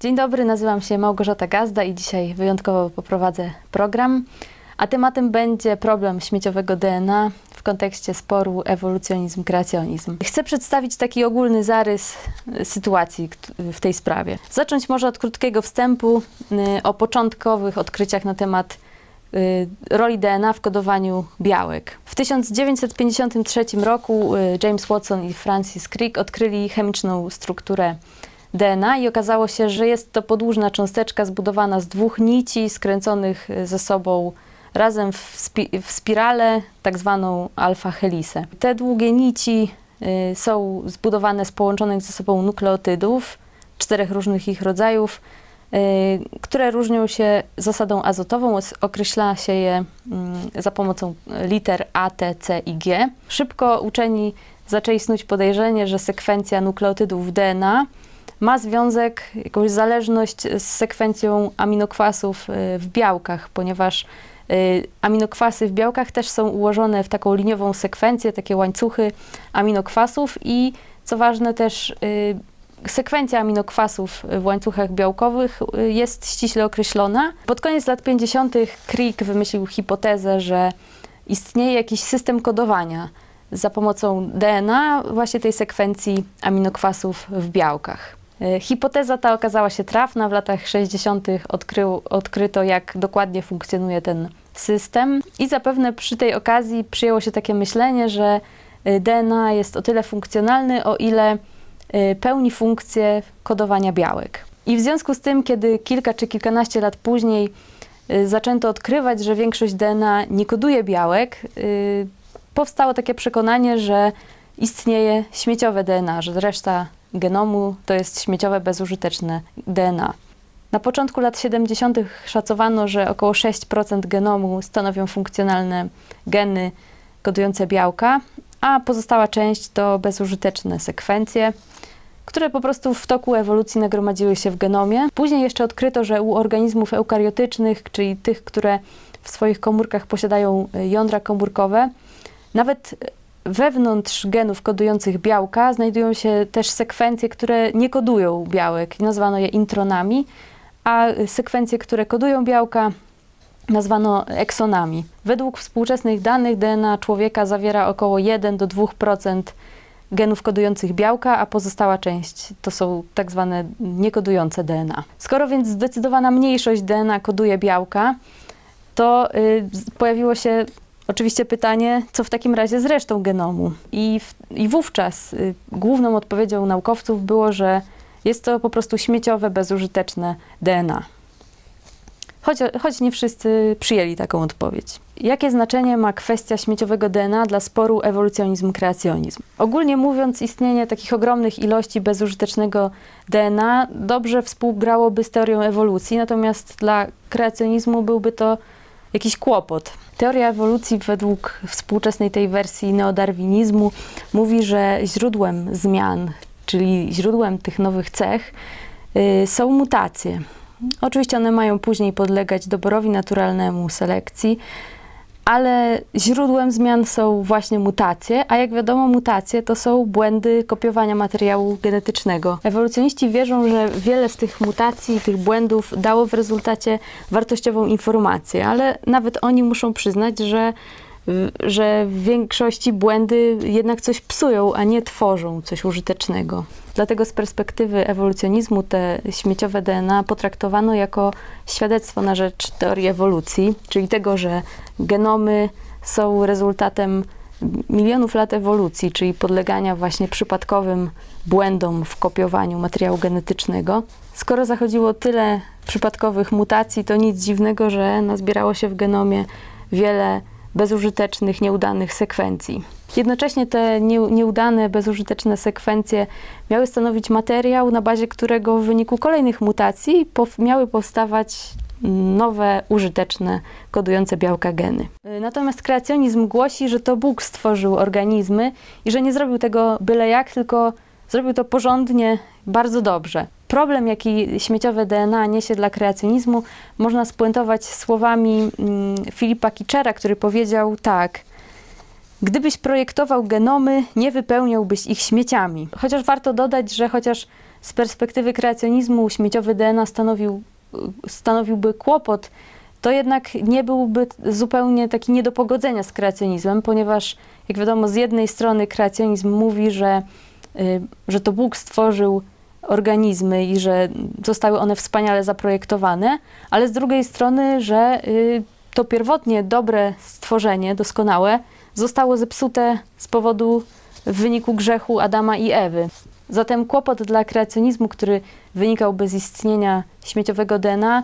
Dzień dobry, nazywam się Małgorzata Gazda i dzisiaj wyjątkowo poprowadzę program. A tematem będzie problem śmieciowego DNA w kontekście sporu ewolucjonizm-kreacjonizm. Chcę przedstawić taki ogólny zarys y, sytuacji w tej sprawie. Zacząć może od krótkiego wstępu y, o początkowych odkryciach na temat y, roli DNA w kodowaniu białek. W 1953 roku James Watson i Francis Crick odkryli chemiczną strukturę DNA i okazało się, że jest to podłużna cząsteczka zbudowana z dwóch nici skręconych y, ze sobą razem w, spi- w spiralę, tak zwaną alfa-helisę. Te długie nici y, są zbudowane z połączonych ze sobą nukleotydów, czterech różnych ich rodzajów, y, które różnią się zasadą azotową. Określa się je mm, za pomocą liter A, T, C i G. Szybko uczeni zaczęli snuć podejrzenie, że sekwencja nukleotydów DNA ma związek, jakąś zależność z sekwencją aminokwasów y, w białkach, ponieważ y, aminokwasy w białkach też są ułożone w taką liniową sekwencję, takie łańcuchy aminokwasów i co ważne też y, sekwencja aminokwasów w łańcuchach białkowych jest ściśle określona. Pod koniec lat 50. Crick wymyślił hipotezę, że istnieje jakiś system kodowania za pomocą DNA właśnie tej sekwencji aminokwasów w białkach. Y, Hipoteza ta okazała się trafna. W latach 60. Odkrył, odkryto, jak dokładnie funkcjonuje ten system, i zapewne przy tej okazji przyjęło się takie myślenie, że y, DNA jest o tyle funkcjonalny, o ile y, pełni funkcję kodowania białek. I w związku z tym, kiedy kilka czy kilkanaście lat później zaczęto odkrywać, że większość DNA nie koduje białek, powstało takie przekonanie, że istnieje śmieciowe DNA, że reszta genomu to jest śmieciowe, bezużyteczne DNA. Na początku lat 70. szacowano, że około 6% genomu stanowią funkcjonalne geny kodujące białka, a pozostała część to bezużyteczne sekwencje, które po prostu w toku ewolucji nagromadziły się w genomie. Później jeszcze odkryto, że u organizmów eukariotycznych, czyli tych, które w swoich komórkach posiadają y, jądra komórkowe, nawet wewnątrz genów kodujących białka znajdują się też sekwencje, które nie kodują białek. Nazwano je intronami, a sekwencje, które kodują białka, nazwano eksonami. Według współczesnych danych DNA człowieka zawiera około 1 do 2% genów kodujących białka, a pozostała część to są tak zwane niekodujące DNA. Skoro więc zdecydowana mniejszość DNA koduje białka, to y, pojawiło się oczywiście pytanie, co w takim razie z resztą genomu. I, w, i wówczas y, główną odpowiedzią naukowców było, że jest to po prostu śmieciowe, bezużyteczne DNA. Choć, choć nie wszyscy przyjęli taką odpowiedź. Jakie znaczenie ma kwestia śmieciowego DNA dla sporu ewolucjonizm-kreacjonizm? Ogólnie mówiąc, istnienie takich ogromnych ilości bezużytecznego DNA dobrze współgrałoby z teorią ewolucji, natomiast dla kreacjonizmu byłby to jakiś kłopot. Teoria ewolucji według współczesnej tej wersji neodarwinizmu mówi, że źródłem zmian, czyli źródłem tych nowych cech y, są mutacje. Oczywiście one mają później podlegać doborowi naturalnemu selekcji, ale źródłem zmian są właśnie mutacje, a jak wiadomo, mutacje to są błędy kopiowania materiału genetycznego. Ewolucjoniści wierzą, że wiele z tych mutacji, tych błędów dało w rezultacie wartościową informację, ale nawet oni muszą przyznać, że że w większości błędy jednak coś psują, a nie tworzą coś użytecznego. Dlatego z perspektywy ewolucjonizmu te śmieciowe DNA potraktowano jako świadectwo na rzecz teorii ewolucji, czyli tego, że genomy są rezultatem milionów lat ewolucji, czyli podlegania właśnie przypadkowym błędom w kopiowaniu materiału genetycznego. Skoro zachodziło tyle przypadkowych mutacji, to nic dziwnego, że nazbierało się w genomie wiele bezużytecznych, nieudanych sekwencji. Jednocześnie te nie, nieudane, bezużyteczne sekwencje miały stanowić materiał, na bazie którego w wyniku kolejnych mutacji miały powstawać nowe, użyteczne, kodujące białka geny. Natomiast kreacjonizm głosi, że to Bóg stworzył organizmy i że nie zrobił tego byle jak, tylko zrobił to porządnie, bardzo dobrze. Problem, jaki śmieciowe DNA niesie dla kreacjonizmu, można spuentować słowami mm, Filipa Kiczera, który powiedział tak. Gdybyś projektował genomy, nie wypełniałbyś ich śmieciami. Chociaż warto dodać, że chociaż z perspektywy kreacjonizmu śmieciowy DNA stanowił, stanowiłby kłopot, to jednak nie byłby zupełnie taki nie do pogodzenia z kreacjonizmem, ponieważ, jak wiadomo, z jednej strony kreacjonizm mówi, że, y, że to Bóg stworzył organizmy i że zostały one wspaniale zaprojektowane, ale z drugiej strony, że y, to pierwotnie dobre stworzenie, doskonałe, zostało zepsute z powodu w wyniku grzechu Adama i Ewy. Zatem kłopot dla kreacjonizmu, który wynikałby z istnienia śmieciowego DNA,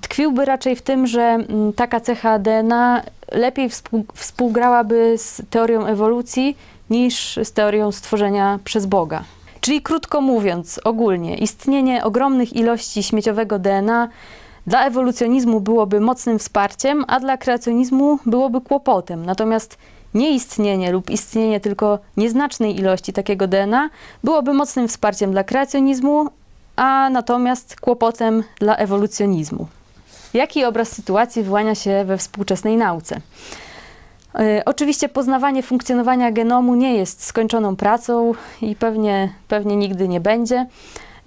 tkwiłby raczej w tym, że mm, taka cecha DNA lepiej współ, współgrałaby z teorią ewolucji niż z teorią stworzenia przez Boga. Czyli krótko mówiąc, ogólnie, istnienie ogromnych ilości śmieciowego DNA dla ewolucjonizmu byłoby mocnym wsparciem, a dla kreacjonizmu byłoby kłopotem. Natomiast nieistnienie lub istnienie tylko nieznacznej ilości takiego DNA byłoby mocnym wsparciem dla kreacjonizmu, a natomiast kłopotem dla ewolucjonizmu. Jaki obraz sytuacji wyłania się we współczesnej nauce? E, Oczywiście poznawanie funkcjonowania genomu nie jest skończoną pracą i pewnie, pewnie nigdy nie będzie,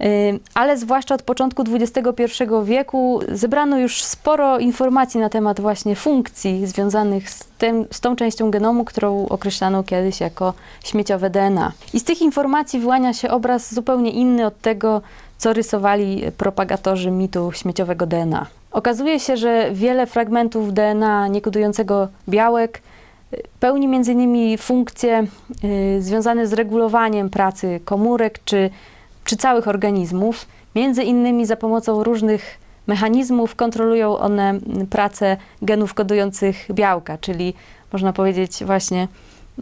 E, ale zwłaszcza od początku XXI wieku zebrano już sporo informacji na temat właśnie funkcji związanych z, tym, z tą częścią genomu, którą określano kiedyś jako śmieciowe DNA. I z tych informacji wyłania się obraz zupełnie inny od tego, co rysowali propagatorzy mitu śmieciowego DNA. Okazuje się, że wiele fragmentów DNA niekodującego białek pełni m.in. funkcje y, związane z regulowaniem pracy komórek czy, czy całych organizmów. Między innymi za pomocą różnych mechanizmów kontrolują one pracę genów kodujących białka, czyli można powiedzieć właśnie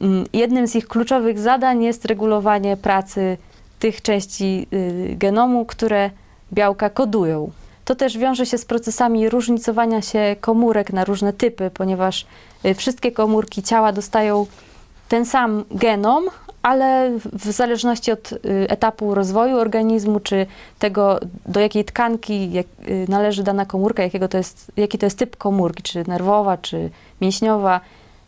mm, jednym z ich kluczowych zadań jest regulowanie pracy tych części y, genomu, które białka kodują. To też wiąże się z procesami różnicowania się komórek na różne typy, ponieważ y, wszystkie komórki ciała dostają ten sam genom, ale w zależności od y, etapu rozwoju organizmu, czy tego, do jakiej tkanki y, należy dana komórka, jakiego to jest, jaki to jest typ komórki, czy nerwowa, czy mięśniowa,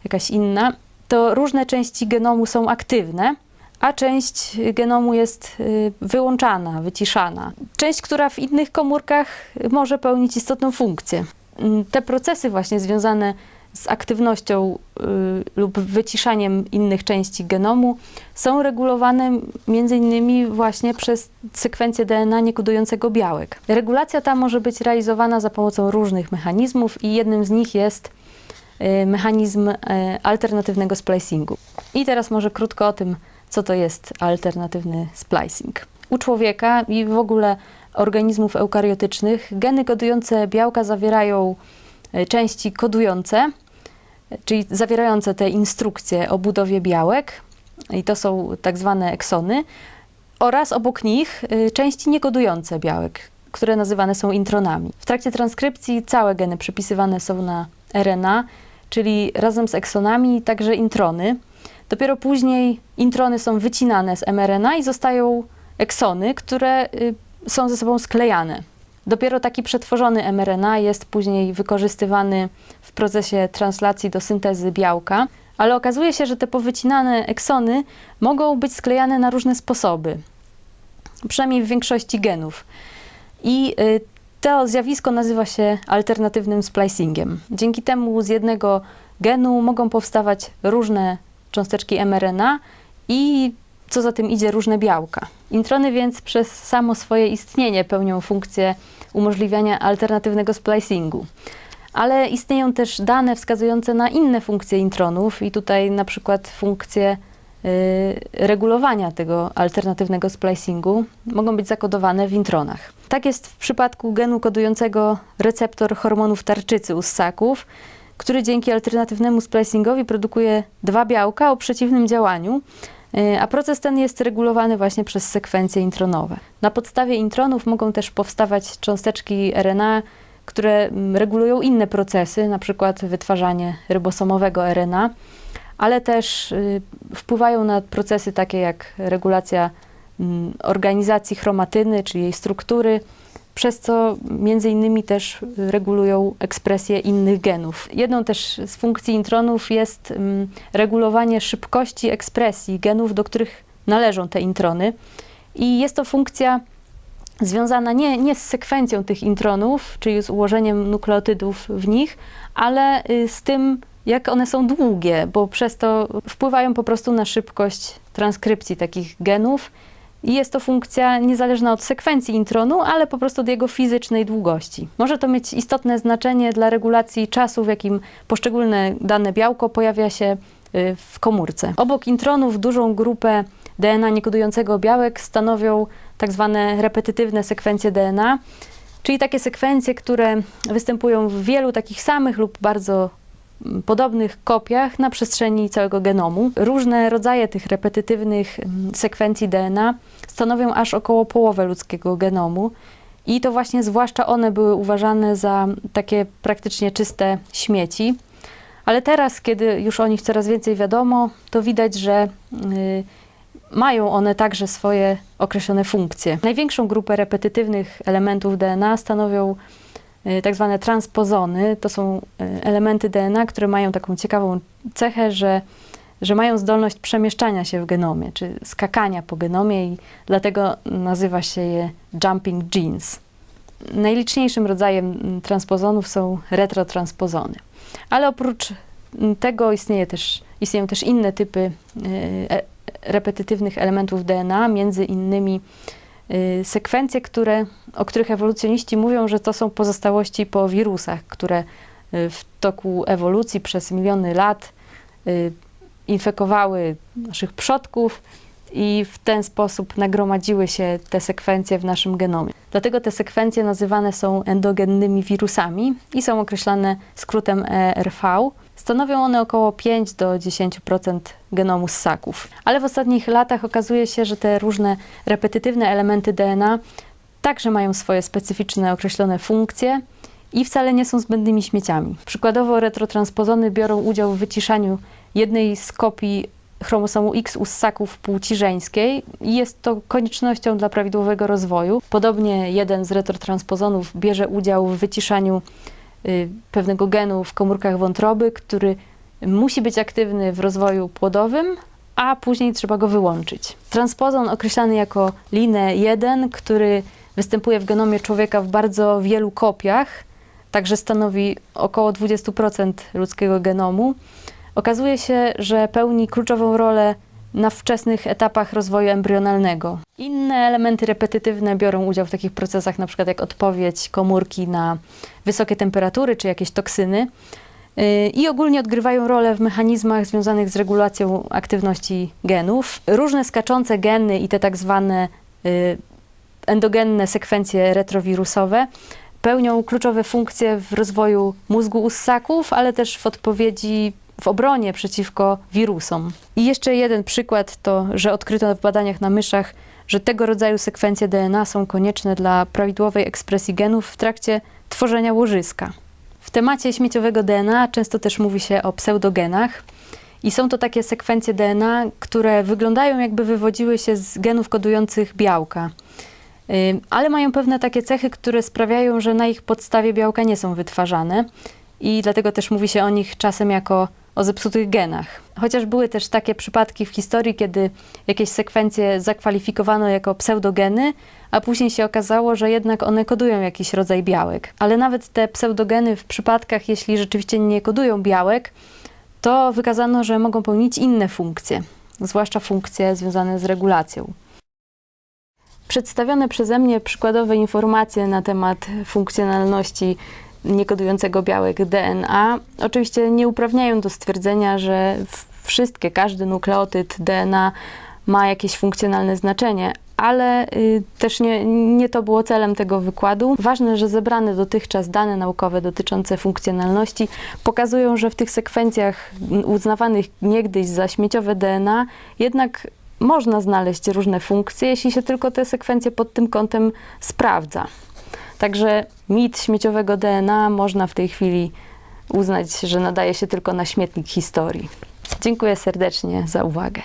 jakaś inna, to różne części genomu są aktywne, a część genomu jest y, wyłączana, wyciszana. Część, która w innych komórkach może pełnić istotną funkcję. Mm, Te procesy właśnie związane z aktywnością y, lub wyciszaniem innych części genomu są regulowane między innymi właśnie przez sekwencję DNA niekodującego białek. Regulacja ta może być realizowana za pomocą różnych mechanizmów i jednym z nich jest y, mechanizm alternatywnego splicingu. I teraz może krótko o tym, co to jest alternatywny splicing. U człowieka i w ogóle organizmów eukariotycznych geny kodujące białka zawierają e, części kodujące, czyli zawierające te instrukcje o budowie białek, i to są tak zwane eksony, oraz obok nich e, części niekodujące białek, które nazywane są intronami. W trakcie transkrypcji całe geny przypisywane są na RNA, czyli razem z eksonami także introny. Dopiero później introny są wycinane z mRNA i zostają eksony, które y, są ze sobą sklejane. Dopiero taki przetworzony mRNA jest później wykorzystywany w procesie translacji do syntezy białka, ale okazuje się, że te powycinane eksony mogą być sklejane na różne sposoby, przynajmniej w większości genów. I y, to zjawisko nazywa się alternatywnym splicingiem. Dzięki temu z jednego genu mogą powstawać różne cząsteczki mRNA i co za tym idzie różne białka. Introny więc przez samo swoje istnienie pełnią funkcję umożliwiania alternatywnego splicingu. Ale istnieją też dane wskazujące na inne funkcje intronów i tutaj na przykład funkcje y, regulowania tego alternatywnego splicingu mogą być zakodowane w intronach. Tak jest w przypadku genu kodującego receptor hormonów tarczycy u ssaków, który dzięki alternatywnemu splicingowi produkuje dwa białka o przeciwnym działaniu, y, a proces ten jest regulowany właśnie przez sekwencje intronowe. Na podstawie intronów mogą też powstawać cząsteczki RNA, które mm, regulują inne procesy, na przykład wytwarzanie rybosomowego RNA, ale też y, wpływają na procesy takie jak regulacja mm, organizacji chromatyny, czyli jej struktury, przez co między innymi też regulują ekspresję innych genów. Jedną też z funkcji intronów jest regulowanie szybkości ekspresji genów, do których należą te introny. i jest to funkcja związana nie, nie z sekwencją tych intronów, czyli z ułożeniem nukleotydów w nich, ale y, z tym, jak one są długie, bo przez to wpływają po prostu na szybkość transkrypcji takich genów. Jest to funkcja niezależna od sekwencji intronu, ale po prostu od jego fizycznej długości. Może to mieć istotne znaczenie dla regulacji czasu, w jakim poszczególne dane białko pojawia się y, w komórce. Obok intronów dużą grupę DNA niekodującego białek stanowią tak zwane repetytywne sekwencje DNA, czyli takie sekwencje, które występują w wielu takich samych lub bardzo podobnych kopiach na przestrzeni całego genomu. Różne rodzaje tych repetytywnych mm, sekwencji DNA stanowią aż około połowę ludzkiego genomu. I to właśnie zwłaszcza one były uważane za takie praktycznie czyste śmieci. Ale teraz, kiedy już o nich coraz więcej wiadomo, to widać, że y, mają one także swoje określone funkcje. Największą grupę repetytywnych elementów DNA stanowią tak zwane transpozony. To są y, elementy DNA, które mają taką ciekawą cechę, że, że mają zdolność przemieszczania się w genomie, czy skakania po genomie i dlatego nazywa się je jumping genes. Najliczniejszym rodzajem mm, transpozonów są retrotranspozony. Ale oprócz mm, tego istnieje też, istnieją też inne typy e, repetytywnych elementów DNA, między innymi sekwencje, które, o których ewolucjoniści mówią, że to są pozostałości po wirusach, które y, w toku ewolucji przez miliony lat y, infekowały naszych przodków i w ten sposób nagromadziły się te sekwencje w naszym genomie. Dlatego te sekwencje nazywane są endogennymi wirusami i są określane skrótem ERV. Stanowią one około 5 do 10% genomu ssaków. Ale w ostatnich latach okazuje się, że te różne repetytywne elementy DNA także mają swoje specyficzne określone funkcje i wcale nie są zbędnymi śmieciami. Przykładowo retrotranspozony biorą udział w wyciszaniu jednej z kopii chromosomu X u ssaków płci żeńskiej i jest to koniecznością dla prawidłowego rozwoju. Podobnie jeden z retrotranspozonów bierze udział w wyciszaniu pewnego genu w komórkach wątroby, który musi być aktywny w rozwoju płodowym, a później trzeba go wyłączyć. Transpozon określany jako LINE1, który występuje w genomie człowieka w bardzo wielu kopiach, także stanowi około 20% ludzkiego genomu, okazuje się, że pełni kluczową rolę na wczesnych etapach rozwoju embrionalnego. Inne elementy repetytywne biorą udział w takich procesach, na przykład jak odpowiedź komórki na wysokie temperatury czy jakieś toksyny. Yy, I ogólnie odgrywają rolę w mechanizmach związanych z regulacją aktywności genów. Różne skaczące geny i te tak zwane yy, endogenne sekwencje retrowirusowe pełnią kluczowe funkcje w rozwoju mózgu u ssaków, ale też w odpowiedzi w obronie przeciwko wirusom. I jeszcze jeden przykład to, że odkryto w badaniach na myszach, że tego rodzaju sekwencje DNA są konieczne dla prawidłowej ekspresji genów w trakcie tworzenia łożyska. W temacie śmieciowego DNA często też mówi się o pseudogenach. I są to takie sekwencje DNA, które wyglądają jakby wywodziły się z genów kodujących białka. Ale mają pewne takie cechy, które sprawiają, że na ich podstawie białka nie są wytwarzane i dlatego też mówi się o nich czasem jako o zepsutych genach. Chociaż były też takie przypadki w historii, kiedy jakieś sekwencje zakwalifikowano jako pseudogeny, a później się okazało, że jednak one kodują jakiś rodzaj białek. Ale nawet te pseudogeny w przypadkach, jeśli rzeczywiście nie kodują białek, to wykazano, że mogą pełnić inne funkcje, zwłaszcza funkcje związane z regulacją. Przedstawione przeze mnie przykładowe informacje na temat funkcjonalności niekodującego białek DNA oczywiście nie uprawniają do stwierdzenia, że wszystkie, każdy nukleotyd DNA ma jakieś funkcjonalne znaczenie, ale y, też nie, nie to było celem tego wykładu. Ważne, że zebrane dotychczas dane naukowe dotyczące funkcjonalności pokazują, że w tych sekwencjach uznawanych niegdyś za śmieciowe DNA jednak można znaleźć różne funkcje, jeśli się tylko te sekwencje pod tym kątem sprawdza. Także mit śmieciowego DNA można w tej chwili uznać, że nadaje się tylko na śmietnik historii. Dziękuję serdecznie za uwagę.